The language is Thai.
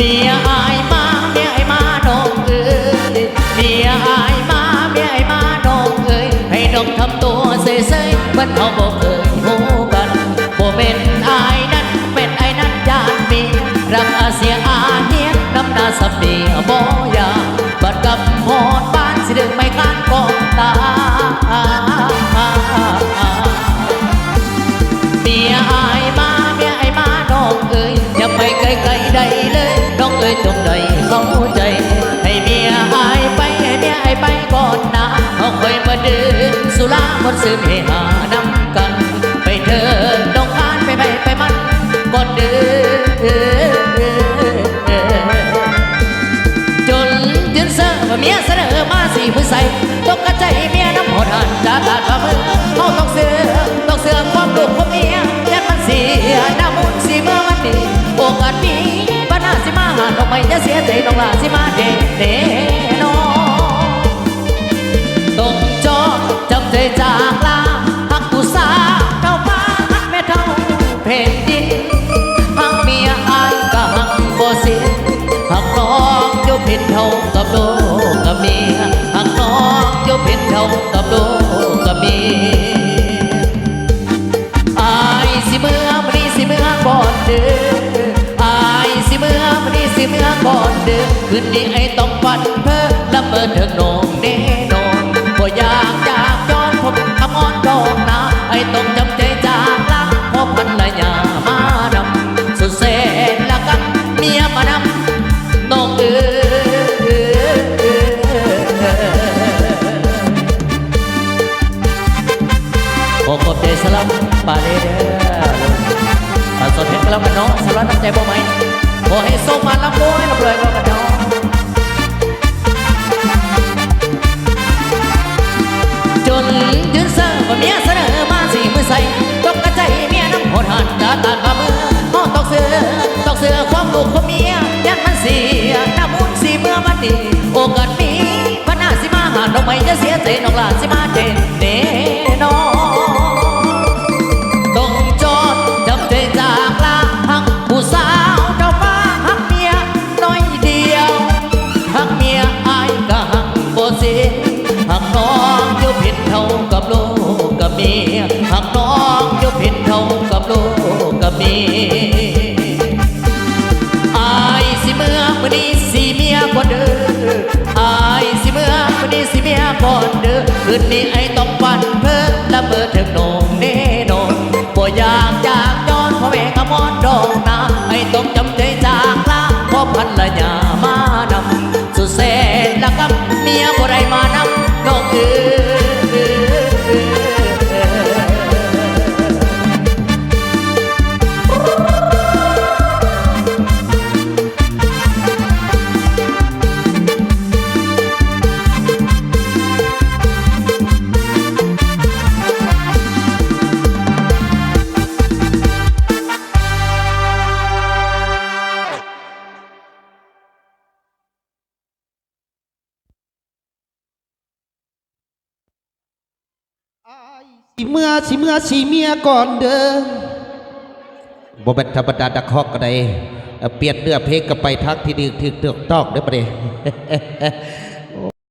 เมียอายมาเมียไอ้มาน้องเอ้ยเมียอายมาเมียไอ้มาน้องเอ้ยให้น้องทำตัวเซ่ยๆเหมันเขาบอกเคยหูกันโบเป็นอายนั้นเป็นไอ้นั้นยานเมีรักอาเสียอาเนียน้ำหน้าสับเดียบ่อยากบัดกับหอดบ้านสิเดึงไม่คานกองตา ซื้อให้หานำกัน ไปเถิดน้องคานไปไปไปมันก่อนเดือจนยืนเสือเมียเสนอมาสี่มือใส่ตกกระใจเมียน้ำหดหันจากขาดฝ่ามือเขาต้องเสือต้องเสือความลูกของเมียยันมันเสียหน้ามุนสีเมื่อวันนี้โอกาสมีปัญหาสิมาหาน้องไม่จะเสียใจน้องลาสิมาเดเด องอยู่ผิดเท่ากับโดกับเมียหักน้องอยู่ผิดเท่ากับโดกับเมียอายสิเมื่อมันนี้สิเมื่อก่อนเด้ออายสิเมื่อมันนี้สิเมื่อก่อนเด้อคืนนี้ไอ้ต้องฝันเพ้อละเมอเถิงนองแน่นอนบ่อยา ลับปาเดเด้อปาสดเห็นกันแล้วกันเนาะสลับน้ำใจบ่ไหมขอให้ส่งมาลำรวยลำรวยก็กันเนาะจนยืนเสิร์ฟว่าเมียเสนอมาสี่มือใส่ตกกระใจเมียน้ำหดหันกาตานฝ่ามือห้องตอกเสือตอกเสือความลูกของเมียยันมันเสียหน้ามุนสีเมื่อวันดีโอกาสมีพนาสิมาหาน้องไม่จะเสียใจนองลาสิมา นนี้ไอ้ต้องฝันเพิ่มละเมอถึงนองแน่นอนบ่อยากจากย้อนพ่อแม่ขมอนดอง สิเมื่อสิเมื่อสีเมียก่อนเด้อบ่เป็นธรรมดาดักฮอกก็ได้เปลี่ยนเนื้อเพลงก็ไปทักที่ดีถึกเตือกตอกเด้อประเดี๋ย